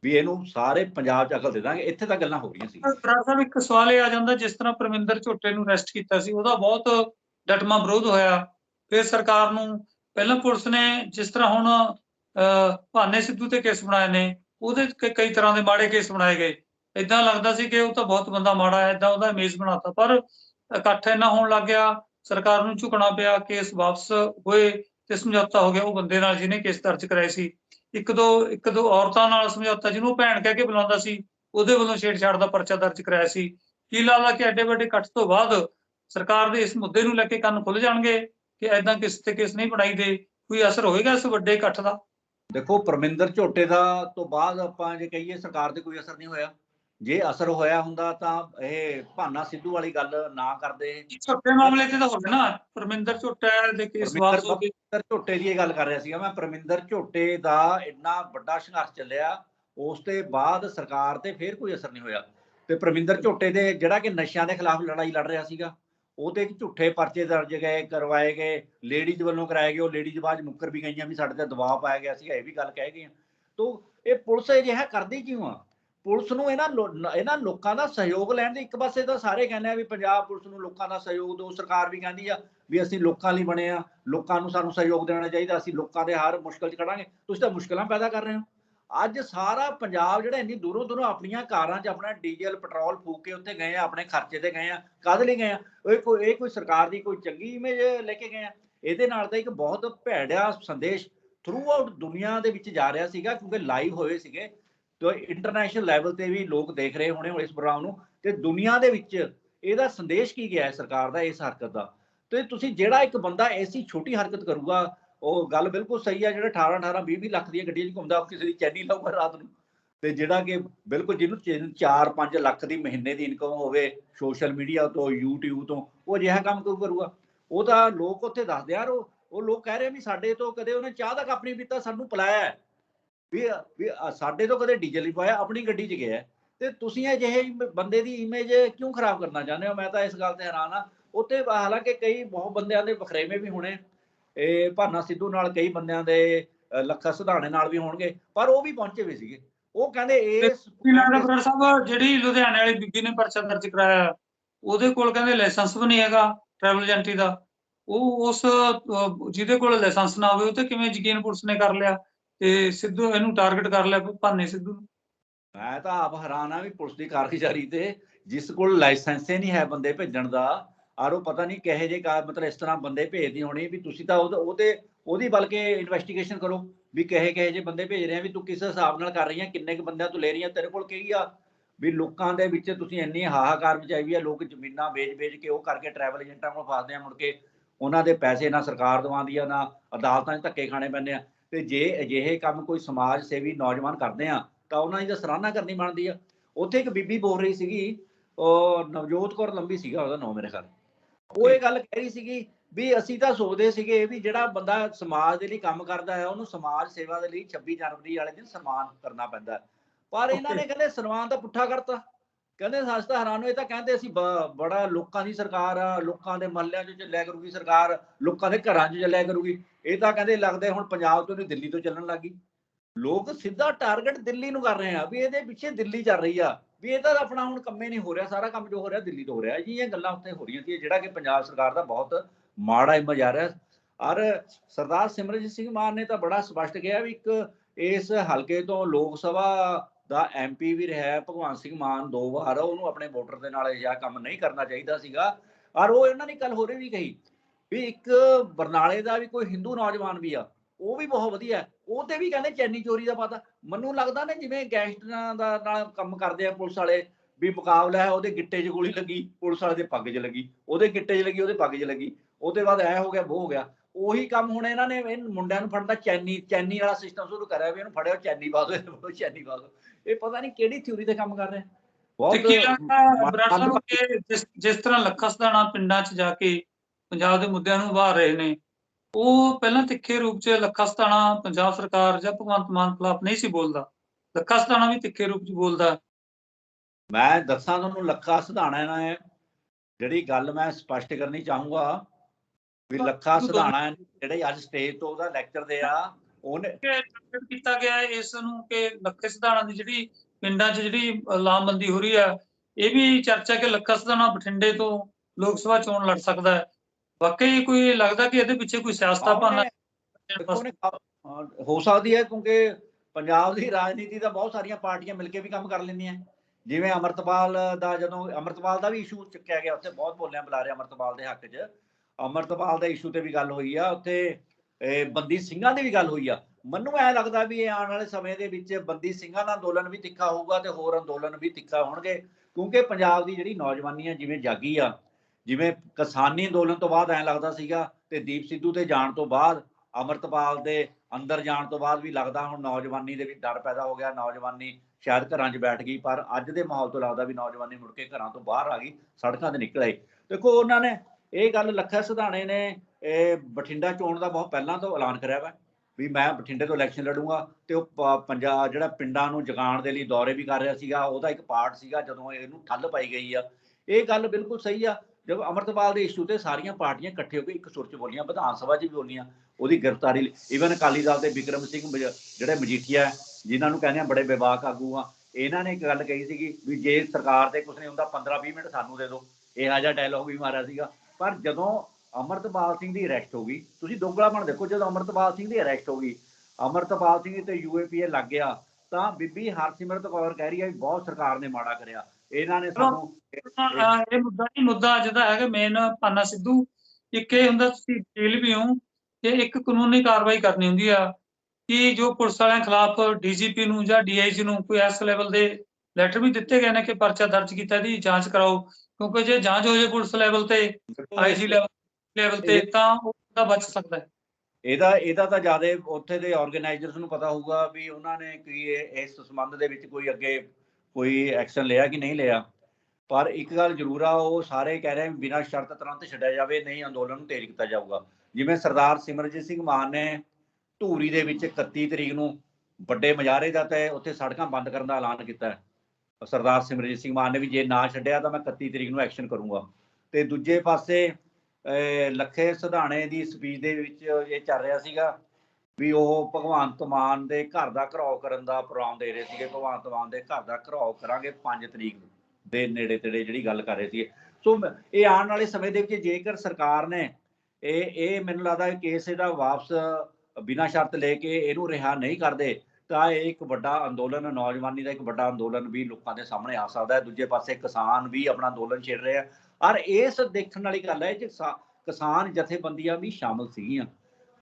ਵੀ ਇਹਨੂੰ ਸਾਰੇ ਪੰਜਾਬ ਚ ਅਕਲ ਦੇ ਦਾਂਗੇ, ਇੱਥੇ ਤਾਂ ਗੱਲਾਂ ਹੋ ਰਹੀਆਂ ਸੀ। ਬਰਾੜ ਸਾਹਿਬ, ਇੱਕ ਸਵਾਲ ਇਹ ਆ ਜਾਂਦਾ, ਜਿਸ ਤਰ੍ਹਾਂ ਪਰਮਿੰਦਰ ਝੋਟੇ ਨੂੰ ਅਰੈਸਟ ਕੀਤਾ ਸੀ, ਉਹਦਾ ਬਹੁਤ ਡਟਮਾ ਵਿਰੋਧ ਹੋਇਆ। ਫਿਰ ਸਰਕਾਰ ਨੂੰ ਪਹਿਲਾਂ ਪੁਲਿਸ ਨੇ ਜਿਸ ਤਰ੍ਹਾਂ ਹੁਣ ਅਹ, ਭਾਨੇ ਸਿੱਧੂ ਤੇ ਕੇਸ ਬਣਾਏ ਨੇ ਉਹਦੇ ਕਈ ਤਰ੍ਹਾਂ ਦੇ ਮਾੜੇ ਕੇਸ ਬਣਾਏ ਗਏ। ਇਦਾਂ ਲੱਗਦਾ ਸੀ ਕਿ ਉਹ ਤਾਂ ਬਹੁਤ ਬੰਦਾ ਮਾੜਾ ਹੈ ਇਦਾਂ ਉਹਦਾ ਇਮੇਜ ਬਣਾਤਾ ਪਰ ਇਕੱਠ ਇੰਨਾ ਹੋਣ ਲੱਗ ਗਿਆ ਸਰਕਾਰ ਨੂੰ ਝੁਕਣਾ ਪਿਆ ਕੇਸ ਵਾਪਸ ਹੋਏ ਤੇ ਸਮਝੌਤਾ ਹੋ ਗਿਆ ਉਹ ਬੰਦੇ ਨਾਲ ਜਿਹਨੇ ਕੇਸ ਦਰਜ ਕਰਾਏ ਸੀ। ਇੱਕ ਦੋ ਇੱਕ ਦੋ ਔਰਤਾਂ ਨਾਲ ਸਮਝੌਤਾ ਜਿਹਨੂੰ ਭੈਣ ਕਹਿ ਕੇ ਬੁਲਾਉਂਦਾ ਸੀ ਉਹਦੇ ਵੱਲੋਂ ਛੇੜਛਾੜ ਦਾ ਪਰਚਾ ਦਰਜ ਕਰਾਇਆ ਸੀ। ਕੀ ਲੱਗਦਾ ਕਿ ਐਡੇ ਵੱਡੇ ਇਕੱਠ ਤੋਂ ਬਾਅਦ ਸਰਕਾਰ ਦੇ ਇਸ ਮੁੱਦੇ ਨੂੰ ਲੈ ਕੇ ਕੰਨ ਖੁੱਲ ਜਾਣਗੇ? ਕਿ ਐਦਾਂ ਕਿਸ ਤੇ ਕਿਸ ਨਹੀਂ ਬਣਾਈ ਦੇ ਕੋਈ ਅਸਰ ਹੋਏਗਾ ਇਸ ਵੱਡੇ ਇਕੱਠ ਦਾ? ਦੇਖੋ ਪਰਮਿੰਦਰ ਝੋਟੇ ਦਾ ਤੋਂ ਬਾਅਦ ਆਪਾਂ ਜੇ ਕਹੀਏ ਸਰਕਾਰ ਤੇ ਕੋਈ ਅਸਰ ਨਹੀਂ ਹੋਇਆ। ਜੇ ਅਸਰ ਹੋਇਆ ਹੁੰਦਾ ਤਾਂ ਇਹ ਭਾਨਾ ਸਿੱਧੂ ਵਾਲੀ ਗੱਲ ਨਾ ਕਰਦੇ। ਛੋਟੇ ਮਾਮਲੇ ਤੇ ਤਾਂ ਹੋ ਗਿਆ ਨਾ। ਪਰਮਿੰਦਰ ਝੋਟਾ ਦੇ ਕੇਸ ਵਾਪਸ ਹੋ ਗਏ। ਪਰਮਿੰਦਰ ਝੋਟੇ ਦੀ ਇਹ ਗੱਲ ਕਰ ਰਿਹਾ ਸੀਗਾ ਮੈਂ ਪਰਮਿੰਦਰ ਝੋਟੇ ਦਾ ਇੰਨਾ ਵੱਡਾ ਸੰਘਰਸ਼ ਚੱਲਿਆ ਉਸ ਤੇ ਬਾਅਦ ਸਰਕਾਰ ਤੇ ਫੇਰ ਕੋਈ ਅਸਰ ਨਹੀਂ ਹੋਇਆ। ਤੇ ਪਰਮਿੰਦਰ ਝੋਟੇ ਦੇ ਜਿਹੜਾ ਕਿ ਨਸ਼ਿਆਂ ਦੇ ਖਿਲਾਫ ਲੜਾਈ ਲੜ ਰਿਹਾ ਸੀਗਾ ਉਹਦੇ ਇੱਕ ਝੂਠੇ ਪਰਚੇ ਦਰਜ ਗਏ, ਕਰਵਾਏ ਗਏ ਲੇਡੀਜ਼ ਵੱਲੋਂ ਕਰਾਏ ਗਏ, ਉਹ ਲੇਡੀਜ਼ ਬਾਅਦ ਮੁੱਕਰ ਵੀ ਗਈਆਂ ਵੀ ਸਾਡੇ ਤੇ ਦਬਾਅ ਪਾਇਆ ਗਿਆ ਸੀਗਾ, ਇਹ ਵੀ ਗੱਲ ਕਹਿ ਗਈਆਂ ਤੋ ਇਹ ਪੁਲਿਸ ਅਜਿਹਾ ਕਰਦੀ ਕਿਉਂ ਆ? ਪੁਲਿਸ ਨੂੰ ਇਹਨਾਂ ਇਹਨਾਂ ਲੋਕਾਂ ਦਾ ਸਹਿਯੋਗ ਲੈਣ ਦੇ ਇੱਕ ਪਾਸੇ ਤਾਂ ਸਾਰੇ ਕਹਿੰਦੇ ਆ ਵੀ ਪੰਜਾਬ ਪੁਲਿਸ ਨੂੰ ਲੋਕਾਂ ਦਾ ਸਹਿਯੋਗ ਦਿਓ ਸਰਕਾਰ ਵੀ ਕਹਿੰਦੀ ਆ ਵੀ ਅਸੀਂ ਲੋਕਾਂ ਲਈ ਬਣੇ ਆ, ਲੋਕਾਂ ਨੂੰ ਸਾਨੂੰ ਸਹਿਯੋਗ ਦੇਣਾ ਚਾਹੀਦਾ, ਅਸੀਂ ਲੋਕਾਂ ਦੇ ਹਰ ਮੁਸ਼ਕਲ 'ਚ ਖੜਾਂਗੇ। ਤੁਸੀਂ ਤਾਂ ਮੁਸ਼ਕਲਾਂ ਪੈਦਾ ਕਰ ਰਹੇ ਹੋ। ਅੱਜ ਸਾਰਾ ਪੰਜਾਬ ਜਿਹੜਾ ਇੰਨੀ ਦੂਰੋਂ ਦੂਰੋਂ ਆਪਣੀਆਂ ਕਾਰਾਂ 'ਚ ਆਪਣਾ ਡੀਜ਼ਲ, ਪੈਟਰੋਲ ਫੂਕ ਕੇ ਉੱਥੇ ਗਏ ਆ, ਆਪਣੇ ਖਰਚੇ ਤੇ ਗਏ ਆ, ਕਾਹਦੇ ਲਈ ਗਏ ਆ? ਇਹ ਕੋਈ ਇਹ ਕੋਈ ਸਰਕਾਰ ਦੀ ਕੋਈ ਚੰਗੀ ਇਮੇਜ ਲੈ ਕੇ ਗਏ ਆ? ਇਹਦੇ ਨਾਲ ਤਾਂ ਇੱਕ ਬਹੁਤ ਭੈੜਾ ਸੰਦੇਸ਼ ਥਰੂ ਆਊਟ ਦੁਨੀਆ ਦੇ ਵਿੱਚ ਜਾ ਰਿਹਾ ਸੀਗਾ, ਕਿਉਂਕਿ ਲਾਈਵ ਹੋਏ ਸੀਗੇ। ਤੇ ਇੰਟਰਨੈਸ਼ਨਲ ਲੈਵਲ ਤੇ ਵੀ ਲੋਕ ਦੇਖ ਰਹੇ ਹੋਣੇ ਇਸ ਪ੍ਰੋਗਰਾਮ ਨੂੰ। ਤੇ ਦੁਨੀਆ ਦੇ ਵਿੱਚ ਇਹਦਾ ਸੰਦੇਸ਼ ਕੀ ਗਿਆ ਹੈ ਸਰਕਾਰ ਦਾ, ਇਸ ਹਰਕਤ ਦਾ? ਤੇ ਤੁਸੀਂ ਜਿਹੜਾ ਇੱਕ ਬੰਦਾ ਐਸੀ ਛੋਟੀ ਹਰਕਤ ਕਰੂਗਾ ਉਹ ਗੱਲ ਬਿਲਕੁਲ ਸਹੀ ਹੈ ਜਿਹੜੇ 18 18 20 20 ਲੱਖ ਦੀਆਂ ਗੱਡੀਆਂ 'ਚ ਘੁੰਮਦਾ ਕਿਸੇ ਦੀ ਚੈਨੀ ਲਾਊਗਾ ਰਾਤ ਨੂੰ। ਤੇ ਜਿਹੜਾ ਕਿ ਬਿਲਕੁਲ ਜਿਹਨੂੰ 4-5 ਲੱਖ ਦੀ ਮਹੀਨੇ ਦੀ ਇਨਕਮ ਹੋਵੇ ਸੋਸ਼ਲ ਮੀਡੀਆ ਤੋਂ, YouTube ਤੋਂ, ਉਹ ਅਜਿਹਾ ਕੰਮ ਕਿਉਂ ਕਰੂਗਾ? ਉਹ ਤਾਂ ਲੋਕ ਉੱਥੇ ਦੱਸਦੇ ਯਾਰ ਉਹ ਉਹ ਲੋਕ ਕਹਿ ਰਹੇ ਵੀ ਸਾਡੇ ਤੋਂ ਕਦੇ ਉਹਨੇ ਚਾਹ ਦਾ ਕੱਪ ਨਹੀਂ ਪੀਤਾ, ਸਾਨੂੰ ਪਿਲਾਇਆ ਵੀ ਵੀ ਸਾਡੇ ਤੋਂ ਕਦੇ ਡੀਜ਼ਲ ਨਹੀਂ ਪਾਇਆ ਆਪਣੀ ਗੱਡੀ 'ਚ ਗਿਆ ਹੈ। ਤੇ ਤੁਸੀਂ ਇਹ ਜਿਹੇ ਬੰਦੇ ਦੀ ਇਮੇਜ ਕਿਉਂ ਖਰਾਬ ਕਰਨਾ ਚਾਹੁੰਦੇ ਹੋ? ਮੈਂ ਤਾਂ ਇਸ ਗੱਲ ਤੇ ਹੈਰਾਨ ਆ। ਉੱਤੇ ਹਾਲਾਂਕਿ ਕਈ ਬਹੁਤ ਬੰਦਿਆਂ ਦੇ ਵਖਰੇਵੇਂ ਵੀ ਹੋਣੇ। ਇਹ ਭਾਨਾ ਸਿੱਧੂ ਨਾਲ ਕਈ ਬੰਦਿਆਂ ਦੇ ਲੱਖਾ ਸਿਧਾਣੇ ਨਾਲ ਵੀ ਹੋਣਗੇ ਪਰ ਉਹ ਵੀ ਪਹੁੰਚੇ ਹੋਏ ਸੀਗੇ। ਉਹ ਕਹਿੰਦੇ ਇਸ ਲੱਗਦਾ ਸਾਹਿਬ ਜਿਹੜੀ ਲੁਧਿਆਣੇ ਵਾਲੀ ਬੀਬੀ ਨੇ ਪਰਚਾ ਦਰਜ ਕਰਾਇਆ ਉਹਦੇ ਕੋਲ ਕਹਿੰਦੇ ਲਾਇਸੈਂਸ ਵੀ ਨਹੀਂ ਹੈਗਾ ਟਰੈਵਲ ਏਜੰਟੀ ਦਾ। ਉਹ ਉਸ ਜਿਹਦੇ ਕੋਲ ਲਾਇਸੈਂਸ ਨਾ ਹੋਵੇ ਉਹ ਤੇ ਕਿਵੇਂ ਯਕੀਨ ਪੁਲਿਸ ਨੇ ਕਰ ਲਿਆ ਤੇ ਸਿੱਧੂ ਇਹਨੂੰ ਟਾਰਗੇਟ ਕਰ ਲਿਆ ਭਾਨੇ ਸਿੱਧੂ ਨੂੰ। ਮੈਂ ਤਾਂ ਆਪ ਹੈਰਾਨ ਆ ਵੀ ਪੁਲਿਸ ਦੀ ਕਾਰਗੁਜ਼ਾਰੀ ਤੇ ਜਿਸ ਕੋਲ ਲਾਇਸੈਂਸ ਹੀ ਨਹੀਂ ਹੈ ਬੰਦੇ ਭੇਜਣ ਦਾ ਆਰ ਉਹ ਪਤਾ ਨਹੀਂ ਕਿਹੇ ਜੇ ਕਾ, ਮਤਲਬ ਇਸ ਤਰ੍ਹਾਂ ਬੰਦੇ ਭੇਜਦੀ ਹੋਣੀ ਵੀ ਤੁਸੀਂ ਤਾਂ ਉਹ ਤੇ ਉਹਦੀ ਬਲਕਿ ਇਨਵੈਸਟੀਗੇਸ਼ਨ ਕਰੋ ਵੀ ਕਿਹੇ ਕਿਹੇ ਜੇ ਬੰਦੇ ਭੇਜ ਰਹੇ ਆ, ਵੀ ਤੂੰ ਕਿਸ ਹਿਸਾਬ ਨਾਲ ਕਰ ਰਹੀ ਆ, ਕਿੰਨੇ ਕੁ ਬੰਦਿਆਂ ਤੋਂ ਲੈ ਰਹੀ ਆ, ਤੇਰੇ ਕੋਲ ਕੀ ਆ? ਵੀ ਲੋਕਾਂ ਦੇ ਵਿੱਚ ਤੁਸੀਂ ਇੰਨੀ ਹਾਹਾਕਾਰ ਮਚਾਈ ਵੀ ਆ, ਲੋਕ ਜ਼ਮੀਨਾਂ ਵੇਚ-ਵੇਚ ਕੇ ਉਹ ਕਰਕੇ ਟਰੈਵਲ ਏਜੰਟਾਂ ਕੋਲ ਫਸਦੇ ਆ ਮੁੜ ਕੇ, ਉਹਨਾਂ ਦੇ ਪੈਸੇ ਨਾ ਸਰਕਾਰ ਦਵਾਉਂਦੀ ਆ, ਨਾ ਅਦਾਲਤਾਂ 'ਚ ਧੱਕੇ ਖਾਣੇ ਪੈਂਦੇ ਆ। ਤੇ ਜੇ ਅਜਿਹੇ ਕੰਮ ਕੋਈ ਸਮਾਜ ਸੇਵੀ ਨੌਜਵਾਨ ਕਰਦੇ ਆ, ਤਾਂ ਉਹਨਾਂ ਦੀ ਤਾਂ ਸਰਾਹਨਾ ਕਰਨੀ ਬਣਦੀ ਆ। ਉੱਥੇ ਇੱਕ ਬੀਬੀ ਬੋਲ ਰਹੀ ਸੀਗੀ, ਉਹ ਨਵਜੋਤ ਕੌਰ ਲੰਬੀ ਸੀਗਾ ਉਹਦਾ ਨਾਮ ਮੇਰੇ ਖਿਆਲ ਉਹ ਇਹ ਗੱਲ ਕਹਿ ਰਹੀ ਸੀਗੀ ਵੀ ਅਸੀਂ ਤਾਂ ਸੋਚਦੇ ਸੀਗੇ ਵੀ ਜਿਹੜਾ ਬੰਦਾ ਸਮਾਜ ਦੇ ਲਈ ਕੰਮ ਕਰਦਾ ਹੈ ਉਹਨੂੰ ਸਮਾਜ ਸੇਵਾ ਦੇ ਲਈ 26 ਜਨਵਰੀ ਵਾਲੇ ਦਿਨ ਸਨਮਾਨ ਕਰਨਾ ਪੈਂਦਾ। ਪਰ ਇਹਨਾਂ ਨੇ ਕਹਿੰਦੇ ਸਨਮਾਨ ਤਾਂ ਪੁੱਠਾ ਕਰਤਾ। ਕਹਿੰਦੇ ਸੱਚ ਤਾਂ ਹੈਰਾਨ ਹੋਏ ਤਾਂ ਕਹਿੰਦੇ ਅਸੀਂ ਬੜਾ ਲੋਕਾਂ ਦੀ ਸਰਕਾਰ ਆ ਲੋਕਾਂ ਦੇ ਮਹੱਲਿਆਂ 'ਚ ਚੱਲਿਆ ਕਰੂਗੀ ਸਰਕਾਰ ਲੋਕਾਂ ਦੇ ਘਰਾਂ 'ਚ ਚੱਲਿਆ ਕਰੂਗੀ। ਇਹ ਤਾਂ ਕਹਿੰਦੇ ਲੱਗਦੇ ਹੁਣ ਪੰਜਾਬ ਤੋਂ ਨਹੀਂ ਦਿੱਲੀ ਤੋਂ ਚੱਲਣ ਲੱਗੀ ਲੋਕ ਸਿੱਧਾ ਟਾਰਗੇਟ ਦਿੱਲੀ ਨੂੰ ਕਰ ਰਹੇ ਆ ਵੀ ਇਹਦੇ ਪਿੱਛੇ ਦਿੱਲੀ ਚੱਲ ਰਹੀ ਆ। ਵੀ ਇਹਦਾ ਤਾਂ ਆਪਣਾ ਹੁਣ ਕੰਮੇ ਨਹੀਂ ਹੋ ਰਿਹਾ, ਸਾਰਾ ਕੰਮ ਜੋ ਹੋ ਰਿਹਾ ਦਿੱਲੀ ਤੋਂ ਹੋ ਰਿਹਾ। ਜੀ ਇਹ ਗੱਲਾਂ ਉੱਤੇ ਹੋ ਰਹੀਆਂ ਸੀ ਜਿਹੜਾ ਕਿ ਪੰਜਾਬ ਸਰਕਾਰ ਦਾ ਬਹੁਤ ਮਾੜਾ ਇਮੇਜ ਆ ਰਿਹਾ। ਔਰ ਸਰਦਾਰ ਸਿਮਰਜੀਤ ਸਿੰਘ ਮਾਨ ਨੇ ਤਾਂ ਬੜਾ ਸਪਸ਼ਟ ਕਿਹਾ ਵੀ ਇੱਕ ਇਸ ਹਲਕੇ ਤੋਂ ਲੋਕ ਸਭਾ ਦਾ ਐਮਪੀ ਵੀ ਰਿਹਾ ਹੈ, ਭਗਵਾਨ ਸਿੰਘ ਮਾਨ ਦੋ ਵਾਰ ਉਹਨੂੰ ਆਪਣੇ ਵੋਟਰ ਦੇ ਨਾਲ ਇਹ ਕੰਮ ਨਹੀਂ ਕਰਨਾ ਚਾਹੀਦਾ ਸੀਗਾ। ਔਰ ਉਹ ਇਹਨਾਂ ਨੇ ਕੱਲ ਹੋਰੇ ਵੀ ਕਹੀ ਵੀ ਇੱਕ ਬਰਨਾਲੇ ਦਾ ਵੀ ਕੋਈ ਹਿੰਦੂ ਨੌਜਵਾਨ ਵੀ ਆ ਉਹ ਵੀ ਬਹੁਤ ਵਧੀਆ। ਉਹ ਤੇ ਵੀ ਕਹਿੰਦੇ ਚੈਨੀ ਚੋਰੀ ਦਾ ਪਤਾ। ਮੈਨੂੰ ਲੱਗਦਾ ਨੇ ਜਿਵੇਂ ਗੈਂਗਸਟਰਾਂ ਦਾ ਨਾਲ ਕੰਮ ਕਰਦੇ ਆ ਪੁਲਿਸ ਵਾਲੇ ਵੀ ਮੁਕਾਬਲਾ ਹੈ ਉਹਦੇ ਗਿੱਟੇ 'ਚ ਗੋਲੀ ਲੱਗੀ ਪੁਲਿਸ ਵਾਲੇ ਦੇ ਪੱਗ 'ਚ ਲੱਗੀ ਉਹਦੇ ਗਿੱਟੇ 'ਚ ਲੱਗੀ ਉਹਦੇ ਪੱਗ 'ਚ ਲੱਗੀ। ਉਹਦੇ ਬਾਅਦ ਐ ਹੋ ਗਿਆ ਉਹ ਹੋ ਗਿਆ। ਉਹੀ ਕੰਮ ਹੁਣ ਇਹਨਾਂ ਨੇ ਇਹ ਮੁੰਡਿਆਂ ਨੂੰ ਫੜਦਾ ਚੈਨੀ ਚੈਨੀ ਵਾਲਾ ਸਿਸਟਮ ਸ਼ੁਰੂ ਕਰਿਆ ਵੀ ਇਹਨੂੰ ਫੜਿਓ ਚੈਨੀ ਪਾ ਦਿਓ ਇਹਨੂੰ ਚੈਨੀ ਪਾ ਦਿਓ। ਇਹ ਪਤਾ ਨਹੀਂ ਕਿਹੜੀ ਥਿਊਰੀ ਤੇ ਕੰਮ ਕਰ ਰਹੇ। ਆ। ਤੇ ਕੀ ਲੱਗਦਾ ਮਨ- ਬਰਾੜ ਸਾਹਿਬ ਕਿ ਜਿਸ ਜਿਸ ਤਰ੍ਹਾਂ ਲੱਖਾ ਸਦਾਣਾ ਪਿੰਡਾਂ 'ਚ ਜਾ ਕੇ ਪੰਜਾਬ ਦੇ ਮੁੱਦਿਆਂ ਨੂੰ ਉਭਾਰ ਰਹੇ ਨੇ ਉਹ ਪਹਿਲਾਂ ਤਿੱਖੇ ਰੂਪ 'ਚ ਲੱਖਾ ਸਦਾਣਾ ਪੰਜਾਬ ਸਰਕਾਰ ਜਾਂ ਭਗਵੰਤ ਮਾਨ ਖਿਲਾਫ ਨਹੀਂ ਸੀ ਬੋਲਦਾ। ਲੱਖਾ ਸਦਾਣਾ ਵੀ ਤਿੱਖੇ ਰੂਪ 'ਚ ਬੋਲਦਾ। ਮੈਂ ਦੱਸਾਂ ਤੁਹਾਨੂੰ ਲੱਖਾ ਸਿਧਾਣਾ ਨੇ ਜਿਹੜੀ ਗੱਲ ਮੈਂ ਸਪਸ਼ਟ ਕਰਨੀ ਚਾਹੂੰਗਾ ਵੀ ਲੱਖਾ ਸਿਧਾਣਾ ਜਿਹੜੇ ਅੱਜ ਸਟੇਜ ਤੋਂ ਉਹਦਾ ਲੈਕਚਰ ਦੇ ਆ ਉਹਨੇ ਕੀਤਾ ਗਿਆ ਹੈ ਇਸ ਨੂੰ ਕਿ ਲੱਖੇ ਸਦਾਣਾ ਦੀ ਜਿਹੜੀ ਪਿੰਡਾਂ 'ਚ ਜਿਹੜੀ ਲਾਮਬੰਦੀ ਹੋ ਰਹੀ ਹੈ ਇਹ ਵੀ ਚਰਚਾ ਕਿ ਲੱਖਾ ਸਦਾਣਾ ਬਠਿੰਡੇ ਤੋਂ ਲੋਕ ਸਭਾ ਚੋਣ ਲੜ ਸਕਦਾ ਹੈ। ਵਾਕਈ ਕੋਈ ਲੱਗਦਾ ਕਿ ਇਹਦੇ ਪਿੱਛੇ ਕੋਈ ਸਿਆਸਤ ਕਾ- ਹਾਂ, ਸਕਦੀ ਹੈ ਕਿਉਂਕਿ ਪੰਜਾਬ ਦੀ ਰਾਜਨੀਤੀ ਦਾ ਬਹੁਤ ਸਾਰੀਆਂ ਪਾਰਟੀਆਂ ਮਿਲ ਕੇ ਵੀ ਕੰਮ ਕਰ ਲੈਂਦੀਆਂ। ਜਿਵੇਂ ਅਮਰਤਪਾਲ ਦਾ ਜਦੋਂ ਅਮਰਤਪਾਲ ਦਾ ਵੀ ਇਸ਼ੂ ਚੁੱਕਿਆ ਗਿਆ ਉੱਥੇ ਬਹੁਤ ਬੋਲਿਆ ਬੁਲਾਰੇ ਅਮਰਤਪਾਲ ਦੇ ਹੱਕ 'ਚ। ਅਮਰਤਪਾਲ ਦੇ ਇਸ਼ੂ ਤੇ ਵੀ ਗੱਲ ਹੋਈ ਆ ਉੱਥੇ ਬੰਦੀ ਸਿੰਘਾਂ ਦੀ ਵੀ ਗੱਲ ਹੋਈ ਆ। ਮੈਨੂੰ ਐ ਲੱਗਦਾ ਵੀ ਇਹ ਆਉਣ ਵਾਲੇ ਸਮੇਂ ਦੇ ਵਿੱਚ ਬੰਦੀ ਸਿੰਘਾਂ ਦਾ ਅੰਦੋਲਨ ਵੀ ਤਿੱਖਾ ਹੋਊਗਾ ਤੇ ਹੋਰ ਅੰਦੋਲਨ ਵੀ ਤਿੱਖਾ ਹੋਣਗੇ। ਕਿਉਂਕਿ ਪੰਜਾਬ ਦੀ ਜਿਹੜੀ ਨੌਜਵਾਨੀ ਆ ਜਿਵੇਂ ਜਾਗੀ ਆ ਜਿਵੇਂ ਕਿਸਾਨੀ ਅੰਦੋਲਨ ਤੋਂ ਬਾਅਦ ਐ ਲੱਗਦਾ ਸੀਗਾ ਤੇ ਦੀਪ ਸਿੱਧੂ ਤੇ ਜਾਣ ਤੋਂ ਬਾਅਦ ਅਮਰਤਪਾਲ ਦੇ ਅੰਦਰ ਜਾਣ ਤੋਂ ਬਾਅਦ ਵੀ ਲੱਗਦਾ ਹੁਣ ਨੌਜਵਾਨੀ ਦੇ ਵਿੱਚ ਡਰ ਪੈਦਾ ਹੋ ਗਿਆ, ਨੌਜਵਾਨੀ ਸ਼ਾਇਦ ਘਰਾਂ 'ਚ ਬੈਠ ਗਈ, ਪਰ ਅੱਜ ਦੇ ਮਾਹੌਲ ਤੋਂ ਲੱਗਦਾ ਵੀ ਨੌਜਵਾਨੀ ਮੁੜ ਕੇ ਘਰਾਂ ਤੋਂ ਬਾਹਰ ਆ ਗਈ, ਸੜਕਾਂ ਤੇ ਨਿਕਲ। ਆਈ ਦੇਖੋ, ਉਹਨਾਂ ਨੇ ਇਹ ਗੱਲ ਲੱਖਾ ਸਿਧਾਣੇ ਨੇ, ਇਹ ਬਠਿੰਡਾ ਚੋਣ ਦਾ ਬਹੁਤ ਪਹਿਲਾਂ ਤੋਂ ਐਲਾਨ ਕਰਿਆ ਵਾ ਵੀ ਮੈਂ ਬਠਿੰਡੇ ਤੋਂ ਇਲੈਕਸ਼ਨ ਲੜੂੰਗਾ ਤੇ ਉਹ ਪ- ਪੰਜਾਬ ਜਿਹੜਾ ਪਿੰਡਾਂ ਨੂੰ ਜਗਾਉਣ ਦੇ ਲਈ ਦੌਰੇ ਵੀ ਕਰ ਰਿਹਾ ਸੀਗਾ, ਉਹਦਾ ਇੱਕ ਪਾਰਟ ਸੀਗਾ ਜਦੋਂ ਇਹਨੂੰ ਠੱਲ ਪਾਈ ਗਈ ਆ। ਇਹ ਗੱਲ ਬਿਲਕੁਲ ਸਹੀ ਆ ਜਦੋਂ ਅਮਰਤਪਾਲ ਦੇ ਇਸ਼ੂ ਤੇ ਸਾਰੀਆਂ ਪਾਰਟੀਆਂ ਇਕੱਠੇ ਹੋ ਕੇ ਇੱਕ ਸੁਰ ਚ ਬੋਲੀਆਂ ਵਿਧਾਨ ਸਭਾ 'ਚ ਵੀ ਬੋਲੀਆਂ ਉਹਦੀ ਗ੍ਰਿਫਤਾਰੀ ਲਈ। ਇਵਨ ਅਕਾਲੀ ਦਲ ਦੇ ਵਿਕਰਮ ਸਿੰਘ ਮਜ- ਜਿਹੜੇ ਮਜੀਠੀਆ ਹੈ, ਜਿਨ੍ਹਾਂ ਨੂੰ ਕਹਿੰਦੇ ਆ ਬੜੇ ਵਿਵਾਕ ਆਗੂ ਆ ਇਹਨਾਂ ਨੇ ਇੱਕ ਗੱਲ ਕਹੀ ਸੀਗੀ ਵੀ ਜੇ ਸਰਕਾਰ ਤੇ ਕੁਝ ਨਹੀਂ ਹੁੰਦਾ 15-20 ਮਿੰਟ ਸਾਨੂੰ ਦੇ ਦਿਓ। ਇਹੋ ਜਿਹਾ ਡਾਇਲੌਗ ਵੀ ਮਾਰਿਆ ਸੀਗਾ। ਪਰ ਜਦੋਂ ਅਮਰਤਪਾਲ ਸਿੰਘ ਦੀ ਅਰੈਸਟ ਹੋ ਗਈ ਤੁਸੀਂ ਦੋਗਲਾਪਣ ਦੇਖੋ ਜਦੋਂ ਅਮਰਤਪਾਲ ਸਿੰਘ ਦੀ ਅਰੈਸਟ ਹੋ ਗਈ ਅਮਰਤਪਾਲ ਸਿੰਘ ਤੇ ਯੂਏਪੀਏ ਲੱਗ ਗਿਆ ਤਾਂ ਬੀਬੀ ਹਰਸਿਮਰਤ ਕੌਰ ਕਹਿ ਰਹੀ ਹੈ ਵੀ ਬਹੁਤ ਸਰਕਾਰ ਨੇ ਮਾੜਾ ਕਰਿਆ। ਇਹਨਾਂ ਨੇ ਸਾਨੂੰ ਇਹ ਮੁੱਦਾ ਨਹੀਂ ਮੁੱਦਾ ਅੱਜ ਦਾ ਹੈਗਾ ਮੇਨ ਪਾਨਾ ਸਿੱਧੂ। ਇੱਕ ਇਹ ਹੁੰਦਾ ਤੁਸੀਂ ਜੇਲ੍ਹ ਵੀ ਹੋ ਕਿ ਇੱਕ ਕਾਨੂੰਨੀ ਕਾਰਵਾਈ ਕਰਨੀ ਹੁੰਦੀ ਆ ਕਿ ਜੋ ਪੁਲਿਸ ਵਾਲਿਆਂ ਖਿਲਾਫ ਡੀਜੀਪੀ ਨੂੰ ਜਾਂ ਡੀਆਈਜੀ ਨੂੰ ਕੋਈ ਇਸ ਲੈਵਲ ਦੇ ਲੈਟਰ ਵੀ ਦਿੱਤੇ ਗਏ ਨੇ ਕਿ ਪਰਚਾ ਦਰਜ ਕੀਤਾ ਇਹਦੀ ਜਾਂਚ ਕਰਾਓ। ਕਿਉਂਕਿ ਜੇ ਜਾਂਚ ਹੋ ਜੇ ਪੁਲਿਸ ਲੈਵਲ ਤੇ ਆਈਜੀ ਲੈਵਲ ਤੇ ਤਾਂ ਉਹ ਤਾਂ ਬਚ ਸਕਦਾ ਹੈ। ਇਹਦਾ ਇਹਦਾ ਤਾਂ ਜ਼ਿਆਦਾ ਉੱਥੇ ਦੇ ਆਰਗੇਨਾਈਜ਼ਰਸ ਨੂੰ ਪਤਾ ਹੋਊਗਾ ਵੀ ਉਹਨਾਂ ਨੇ ਕੀ ਇਸ ਸੰਬੰਧ ਦੇ ਵਿੱਚ ਕੋਈ ਅੱਗੇ ਕੋਈ ਐਕਸ਼ਨ ਲਿਆ ਕਿ ਨਹੀਂ ਲਿਆ? ਪਰ ਇੱਕ ਗੱਲ ਜ਼ਰੂਰ ਆ, ਉਹ ਸਾਰੇ ਕਹਿ ਰਹੇ ਬਿਨਾਂ ਸ਼ਰਤ ਤੁਰੰਤ ਛੱਡਿਆ ਜਾਵੇ, ਨਹੀਂ ਅੰਦੋਲਨ ਨੂੰ ਤੇਜ਼ ਕੀਤਾ ਜਾਊਗਾ। ਜਿਵੇਂ ਸਰਦਾਰ ਸਿਮਰਜੀਤ ਸਿੰਘ ਮਾਨ ਨੇ ਧੂਰੀ ਦੇ ਵਿੱਚ 31 ਤਰੀਕ ਨੂੰ ਵੱਡੇ ਮਜਾਰੇ ਦਾ ਤੇ ਉੱਥੇ ਸੜਕਾਂ ਬੰਦ ਕਰਨ ਦਾ ਐਲਾਨ ਕੀਤਾ ਸਰਦਾਰ ਸਿਮਰਜੀਤ ਸਿੰਘ ਮਾਨ ਨੇ ਵੀ ਜੇ ਨਾ ਛੱਡਿਆ ਤਾਂ ਮੈਂ 31 ਤਰੀਕ ਨੂੰ ਐਕਸ਼ਨ ਕਰੂੰਗਾ। ਤੇ ਦੂਜੇ ਪਾਸੇ ਲੱਖੇ ਸਿਧਾਣੇ ਦੀ ਸਪੀਚ ਦੇ ਵਿੱਚ ਇਹ ਚੱਲ ਰਿਹਾ ਸੀਗਾ ਵੀ ਉਹ ਭਗਵੰਤ ਮਾਨ ਦੇ ਘਰ ਦਾ ਘਰਾਓ ਕਰਨ ਦਾ ਪ੍ਰੋਗਰਾਮ ਦੇ ਰਹੇ ਸੀਗੇ, ਭਗਵੰਤ ਮਾਨ ਦੇ ਘਰ ਦਾ ਘਰਾਓ ਕਰਾਂਗੇ 5 ਤਰੀਕ ਦੇ ਨੇੜੇ ਤੇੜੇ ਜਿਹੜੀ ਗੱਲ ਕਰ ਰਹੇ ਸੀ ਸੋ ਇਹ ਆਉਣ ਵਾਲੇ ਸਮੇਂ ਦੇ ਵਿੱਚ ਜੇਕਰ ਸਰਕਾਰ ਨੇ ਇਹ ਇਹ ਮੈਨੂੰ ਲੱਗਦਾ ਹੈ ਕੇਸ ਇਹਦਾ ਵਾਪਸ ਬਿਨਾਂ ਸ਼ਰਤ ਲੈ ਕੇ ਇਹਨੂੰ ਰਿਹਾ ਨਹੀਂ ਕਰਦੇ, ਤਾਂ ਇਹ ਇੱਕ ਵੱਡਾ ਅੰਦੋਲਨ, ਨੌਜਵਾਨੀ ਦਾ ਇੱਕ ਵੱਡਾ ਅੰਦੋਲਨ ਵੀ ਲੋਕਾਂ ਦੇ ਸਾਹਮਣੇ ਆ ਸਕਦਾ ਹੈ। ਦੂਜੇ ਪਾਸੇ ਕਿਸਾਨ ਵੀ ਆਪਣਾ ਅੰਦੋਲਨ ਛੇੜ ਰਹੇ ਆ। ਔਰ ਇਸ ਦੇਖਣ ਵਾਲੀ ਗੱਲ ਹੈ ਕਿ ਸਾ- ਕਿਸਾਨ ਜਥੇਬੰਦੀਆਂ ਵੀ ਸ਼ਾਮਲ ਸੀਗੀਆਂ।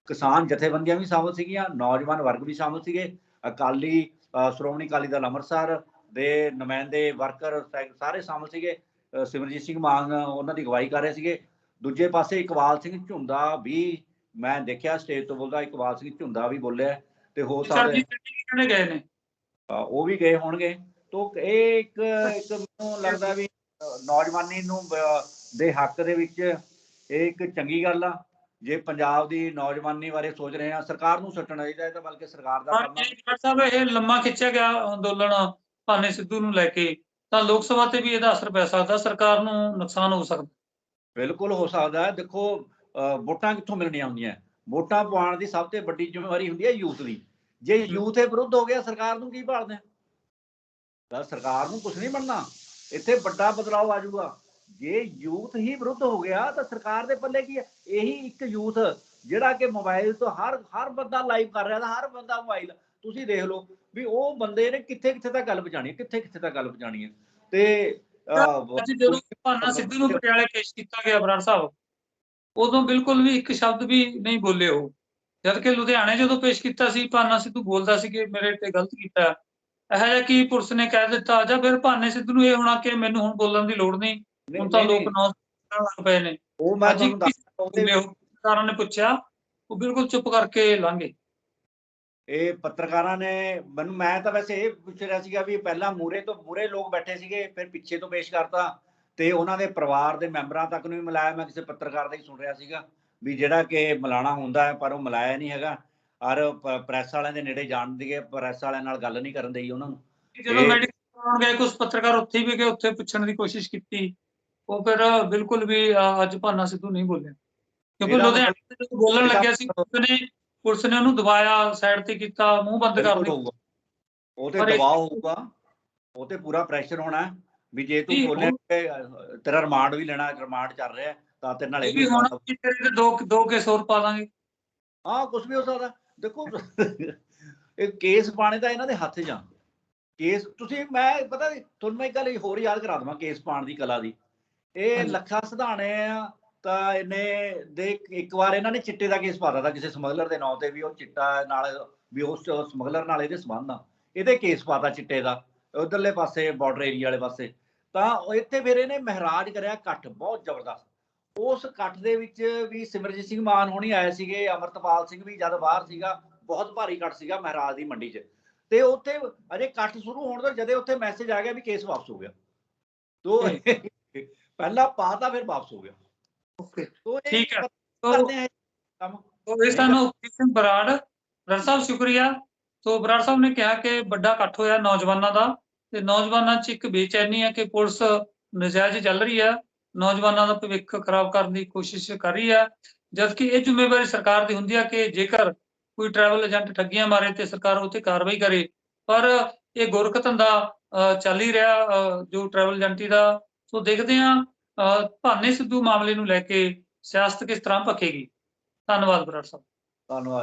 ਕਿਸਾਨ ਜਥੇਬੰਦੀਆਂ ਵੀ ਸ਼ਾਮਲ ਸੀਗੀਆਂ ਨੌਜਵਾਨ ਵਰਗ ਵੀ ਸ਼ਾਮਲ ਸੀਗੇ। ਅਕਾਲੀ ਸ਼੍ਰੋਮਣੀ ਅਕਾਲੀ ਦਲ ਅੰਮ੍ਰਿਤਸਰ ਦੇ ਨੁਮਾਇੰਦੇ ਵਰਕਰ ਸਾਰੇ ਸ਼ਾਮਲ ਸੀਗੇ। ਸਿਮਰਜੀਤ ਸਿੰਘ ਮਾਨ ਉਹਨਾਂ ਦੀ ਅਗਵਾਈ ਕਰ ਰਹੇ ਸੀਗੇ। ਦੂਜੇ ਪਾਸੇ ਇਕਬਾਲ ਸਿੰਘ ਝੁੰਦਾ ਵੀ ਮੈਂ ਦੇਖਿਆ ਸਟੇਜ ਤੋਂ ਬੋਲਦਾ ਇਕਬਾਲ ਸਿੰਘ ਝੁੰਦਾ ਵੀ ਬੋਲਿਆ ਤੇ ਹੋ ਸਕਦਾ ਕਹਿੰਦੇ ਗਏ ਨੇ? ਉਹ ਵੀ ਗਏ ਹੋਣਗੇ। ਤੋਂ ਇਹ ਇੱਕ ਇੱਕ ਮੈਨੂੰ ਲੱਗਦਾ ਵੀ ਨੌਜਵਾਨੀ ਨੂੰ ਦੇ ਹੱਕ ਦੇ ਵਿੱਚ ਇਹ ਇੱਕ ਚੰਗੀ ਗੱਲ ਆ। ਜੇ ਪੰਜਾਬ ਦੀ ਨੌਜਵਾਨੀ ਬਾਰੇ ਸੋਚ ਰਹੇ ਆ ਸਰਕਾਰ ਨੂੰ ਸੱਟਣਾ ਚਾਹੀਦਾ ਇਹ ਤਾਂ ਬਲਕਿ ਸਰਕਾਰ ਦਾ ਕੰਮ ਡਾਕਟਰ ਸਾਹਿਬ ਇਹ ਲੰਮਾ ਖਿੱਚਿਆ ਗਿਆ ਅੰਦੋਲਨ ਭਾਨੇ ਸਿੱਧੂ ਨੂੰ ਲੈ ਕੇ। ਤਾਂ ਲੋਕ ਸਭਾ ਤੇ ਵੀ ਇਹਦਾ ਅਸਰ ਪੈ ਸਕਦਾ ਸਰਕਾਰ ਨੂੰ ਨੁਕਸਾਨ ਹੋ ਸਕਦਾ? ਬਿਲਕੁਲ ਹੋ ਸਕਦਾ ਹੈ। ਦੇਖੋ ਵੋਟਾਂ ਕਿੱਥੋਂ ਮਿਲਣੀਆਂ ਹੁੰਦੀਆਂ? ਵੋਟਾਂ ਪਾਉਣ ਦੀ ਸਭ ਤੋਂ ਵੱਡੀ ਜ਼ਿੰਮੇਵਾਰੀ ਹੁੰਦੀ ਹੈ ਯੂਥ ਦੀ। ਜੇ ਯੂਥ ਇਹ ਵਿਰੁੱਧ ਹੋ ਗਿਆ ਸਰਕਾਰ ਨੂੰ ਕੀ ਭਾਲਦੇ ਆ? ਤਾਂ ਸਰਕਾਰ ਨੂੰ ਕੁਝ ਨਹੀਂ ਬਣਨਾ। ਇੱਥੇ ਵੱਡਾ ਬਦਲਾਅ ਆ ਜਾਊਗਾ। ਜੇ ਯੂਥ ਹੀ ਵਿਰੁੱਧ ਹੋ ਗਿਆ ਤਾਂ ਸਰਕਾਰ ਦੇ ਪੱਲੇ ਕੀ ਹੈ? ਇਹੀ ਇੱਕ ਯੂਥ ਜਿਹੜਾ ਕਿ ਮੋਬਾਈਲ ਤੋਂ ਹਰ ਹਰ ਬੰਦਾ ਲਾਈਵ ਕਰ ਰਿਹਾ ਤਾਂ ਹਰ ਬੰਦਾ ਮੋਬਾਈਲ ਤੁਸੀਂ ਦੇਖ ਲਓ ਵੀ ਉਹ ਬੰਦੇ ਨੇ ਕਿੱਥੇ ਕਿੱਥੇ ਤੱਕ ਗੱਲ ਪਹੁੰਚਾਣੀ ਹੈ ਕਿੱਥੇ ਕਿੱਥੇ ਤੱਕ ਗੱਲ ਪਹੁੰਚਾਣੀ ਹੈ। ਤੇ ਅੱਜ ਜਦੋਂ ਭਾਨਾ ਸਿੱਧੂ ਨੂੰ ਪਟਿਆਲੇ ਪੇਸ਼ ਕੀਤਾ ਗਿਆ ਬਰਾੜ ਸਾਹਿਬ, ਉਦੋਂ ਬਿਲਕੁਲ ਵੀ ਇੱਕ ਸ਼ਬਦ ਵੀ ਨਹੀਂ ਬੋਲੇ ਉਹ। ਜਦ ਕਿ ਲੁਧਿਆਣੇ ਜਦੋਂ ਪੇਸ਼ ਕੀਤਾ ਸੀ, ਭਾਨਾ ਸਿੱਧੂ ਬੋਲਦਾ ਸੀ ਕਿ ਮੇਰੇ ਤੇ ਗਲਤ ਕੀਤਾ। ਇਹ ਇਹੋ ਜਿਹਾ ਕੀ ਪੁਲਿਸ ਨੇ ਕਹਿ ਦਿੱਤਾ, ਜਾਂ ਫਿਰ ਭਾਨੇ ਸਿੱਧੂ ਨੂੰ ਇਹ ਹੋਣਾ ਕਿ ਮੈਨੂੰ ਹੁਣ ਬੋਲਣ ਦੀ ਲੋੜ ਨਹੀਂ- ਹੁਣ ਤਾਂ ਲੋਕ ਨੌ ਕਰਨ ਲੱਗ ਪਏ ਨੇ। ਉਹ ਮੈਂ ਤੁਹਾਨੂੰ ਦੱਸਦਾ ਉਹਦੇ ਪੱਤਰਕਾਰਾਂ ਨੇ ਪੁੱਛਿਆ ਉਹ ਬਿਲਕੁਲ ਚੁੱਪ ਕਰਕੇ ਲੰਘੇ। ਇਹ ਪੱਤਰਕਾਰਾਂ ਨੇ ਮੈਨੂੰ ਮੈਂ ਤਾਂ ਵੈਸੇ ਇਹ ਪੁੱਛ ਰਿਹਾ ਸੀਗਾ ਵੀ ਪਹਿਲਾਂ ਮੂਰੇ ਤੋਂ ਮੂਰੇ ਲੋਕ ਬੈਠੇ ਸੀਗੇ ਫਿਰ ਪਿੱਛੇ ਤੋਂ ਪੇਸ਼ ਕਰਤਾ ਤੇ ਉਹਨਾਂ ਦੇ ਪਰਿਵਾਰ ਦੇ ਮੈਂਬਰਾਂ ਤੱਕ ਨੂੰ ਵੀ ਮਿਲਾਇਆ ਮੈਂ ਕਿਸੇ ਪੱਤਰਕਾਰ ਦਾ ਹੀ ਸੁਣ ਰਿਹਾ ਸੀਗਾ ਵੀ ਜਿਹੜਾ ਕਿ ਮਿਲਾਣਾ ਹੁੰਦਾ ਹੈ ਪਰ ਉਹ ਮਿਲਾਇਆ ਨਹੀਂ ਹੈਗਾ। ਔਰ ਪ੍ਰੈਸ ਵਾਲਿਆਂ ਦੇ ਨੇੜੇ ਜਾਣ ਦੀਏ ਪ੍ਰੈਸ ਵਾਲਿਆਂ ਨਾਲ ਗੱਲ ਨਹੀਂ ਕਰਨ ਦੇਈ ਉਹਨਾਂ ਨੂੰ। ਜਦੋਂ ਮੈਡੀਕਲ ਕਰਾਉਣ ਗਏ ਕੁਝ ਪੱਤਰਕਾਰ ਉੱਥੇ ਵੀ ਗਏ ਉੱਥੇ ਪੁੱਛਣ ਦੀ ਕੋਸ਼ਿਸ਼ ਕੀਤੀ। ਉਹ ਫਿਰ ਬਿਲਕੁਲ ਵੀ ਅੱਜ ਭਾਨਾ ਸਿੱਧੂ ਨਹੀਂ ਬੋਲਿਆ। ਕਿਉਂਕਿ ਲੁਧਿਆਣੇ ਤੋਂ ਜਦੋਂ ਬੋਲਣ ਲੱਗਿਆ ਸੀ ਪੁਲਿਸ ਨੇ ਪੁਲਿਸ ਨੇ ਉਹਨੂੰ ਦਬਾਇਆ ਸਾਈਡ ਤੇ ਕੀਤਾ ਮੂੰਹ ਬੰਦ ਕਰ ਹੋਊਗਾ। ਉਹ ਤੇ ਦਬਾਅ ਹੋਊਗਾ ਉਹ ਤੇ ਪੂਰਾ ਪ੍ਰੈਸ਼ਰ ਹੋਣਾ ਵੀ ਜੇ ਤੂੰ ਜੀ, ਬੋਲੇ ਤੇ, ਤੇਰਾ ਰਿਮਾਂਡ ਵੀ ਲੈਣਾ ਰਿਮਾਂਡ ਚੱਲ ਰਿਹਾ ਤਾਂ ਤੇਰੇ ਨਾਲ ਇਹ ਵੀ ਹੁਣ ਕਿ ਤੇਰੇ ਤੇ ਦੋ ਦੋ ਕੇਸ ਹੋਰ ਪਾ ਦਾਂਗੇ। ਹਾਂ ਕੁਝ ਵੀ ਹੋ ਸਕਦਾ। ਦੇਖੋ ਇਹ ਕੇਸ ਪਾਣੇ ਤਾਂ ਇਹਨਾਂ ਦੇ ਹੱਥ ਆ। ਕੇਸ ਤੁਸੀਂ ਮੈਂ ਪਤਾ ਤੁਹਾਨੂੰ ਮੈਂ ਇੱਕ ਗੱਲ ਹੋਰ ਯਾਦ ਕਰਾ ਦਵਾਂ ਕੇਸ ਪਾਣ ਦੀ ਕਲਾ ਦੀ। ਇਹ। ਲੱਖਾ ਸਿਧਾਣੇ ਆ ਤਾਂ ਇਹਨੇ ਦੇ ਇੱਕ ਵਾਰ ਇਹਨਾਂ ਨੇ ਚਿੱਟੇ ਦਾ ਕੇਸ ਪਾਤਾ ਤਾ ਕਿਸੇ ਸਮਗਲਰ ਦੇ ਨਾਂ ਤੇ ਵੀ ਉਹ ਚਿੱਟਾ ਨਾਲ ਵੀ ਉਸ ਸਮਗਲਰ ਨਾਲ ਇਹਦੇ ਸੰਬੰਧ ਆ। ਇਹਦੇ ਕੇਸ ਪਾਤਾ ਚਿੱਟੇ ਦਾ ਉਧਰਲੇ ਪਾਸੇ ਬਾਰਡਰ ਏਰੀਆ ਵਾਲੇ ਪਾਸੇ। ਤਾਂ ਇੱਥੇ ਫਿਰ ਇਹਨੇ ਮਹਿਰਾਜ ਕਰਿਆ ਇਕੱਠ ਬਹੁਤ ਜ਼ਬਰਦਸਤ। ਉਸ ਇਕੱਠ ਦੇ ਵਿੱਚ ਵੀ ਸਿਮਰਜੀਤ ਸਿੰਘ ਮਾਨ ਹੋਣੀ ਆਏ ਸੀਗੇ ਅਮਰਤਪਾਲ ਸਿੰਘ ਵੀ ਜਦ ਬਾਹਰ ਸੀਗਾ ਬਹੁਤ ਭਾਰੀ ਇਕੱਠ ਸੀਗਾ ਮਹਿਰਾਜ ਦੀ ਮੰਡੀ 'ਚ। ਤੇ ਉੱਥੇ ਅਜੇ ਇਕੱਠ ਸ਼ੁਰੂ ਹੋਣ ਤੋਂ ਜਦੇ ਉੱਥੇ ਮੈਸੇਜ ਆ ਗਿਆ ਵੀ ਕੇਸ ਵਾਪਸ ਹੋ ਗਿਆ। ਤੋ ਪਹਿਲਾ ਪਾਤਾ ਫਿਰ ਵਾਪਸ ਹੋ ਗਿਆ। ਓਕੇ ਤੋ ਇਹ ਠੀਕ ਹੈ। ਕਰਦੇ ਆ ਕੰਮ। ਤੋ ਇਹ ਸਾਨੂੰ ਉਪਜੀਤ ਸਿੰਘ ਬਰਾੜ ਬਰਾੜ ਸਾਹਿਬ ਸ਼ੁਕਰੀਆ। ਤੋ ਬਰਾੜ ਸਾਹਿਬ ਨੇ ਕਿਹਾ ਕਿ ਵੱਡਾ ਇਕੱਠ ਹੋਇਆ ਨੌਜਵਾਨਾਂ ਦਾ। ਤੇ ਨੌਜਵਾਨਾਂ 'ਚ ਇੱਕ ਬੇਚੈਨੀ ਹੈ ਕਿ ਪੁਲਿਸ ਨਜਾਇਜ਼ ਚੱਲ ਰਹੀ ਹੈ। ਨੌਜਵਾਨਾਂ ਦਾ ਭਵਿੱਖ ਖਰਾਬ ਕਰਨ ਦੀ ਕੋਸ਼ਿਸ਼ ਕਰ ਰਹੀ ਹੈ। ਜਦਕਿ ਇਹ ਜ਼ਿੰਮੇਵਾਰੀ ਸਰਕਾਰ ਦੀ ਹੁੰਦੀ ਹੈ ਕਿ ਜੇਕਰ ਕੋਈ ਟਰੈਵਲ ਏਜੰਟ ਠੱਗੀਆਂ ਮਾਰੇ ਤੇ ਸਰਕਾਰ ਉਹ ਤੇ ਕਾਰਵਾਈ ਕਰੇ। ਪਰ ਇਹ ਗੁਰਕ ਧੰਦਾ ਅਹ, ਚੱਲ ਹੀ ਰਿਹਾ ਜੋ ਟਰੈਵਲ ਏਜੰਟੀ ਦਾ ਸੋ ਦੇਖਦੇ ਹਾਂ ਅਹ, ਭਾਨੇ ਸਿੱਧੂ ਮਾਮਲੇ ਨੂੰ ਲੈ ਕੇ ਸਿਆਸਤ ਕਿਸ ਤਰ੍ਹਾਂ ਭਖੇਗੀ। ਧੰਨਵਾਦ ਬਰਾੜ ਸਾਹਿਬ। ਧੰਨਵਾਦ।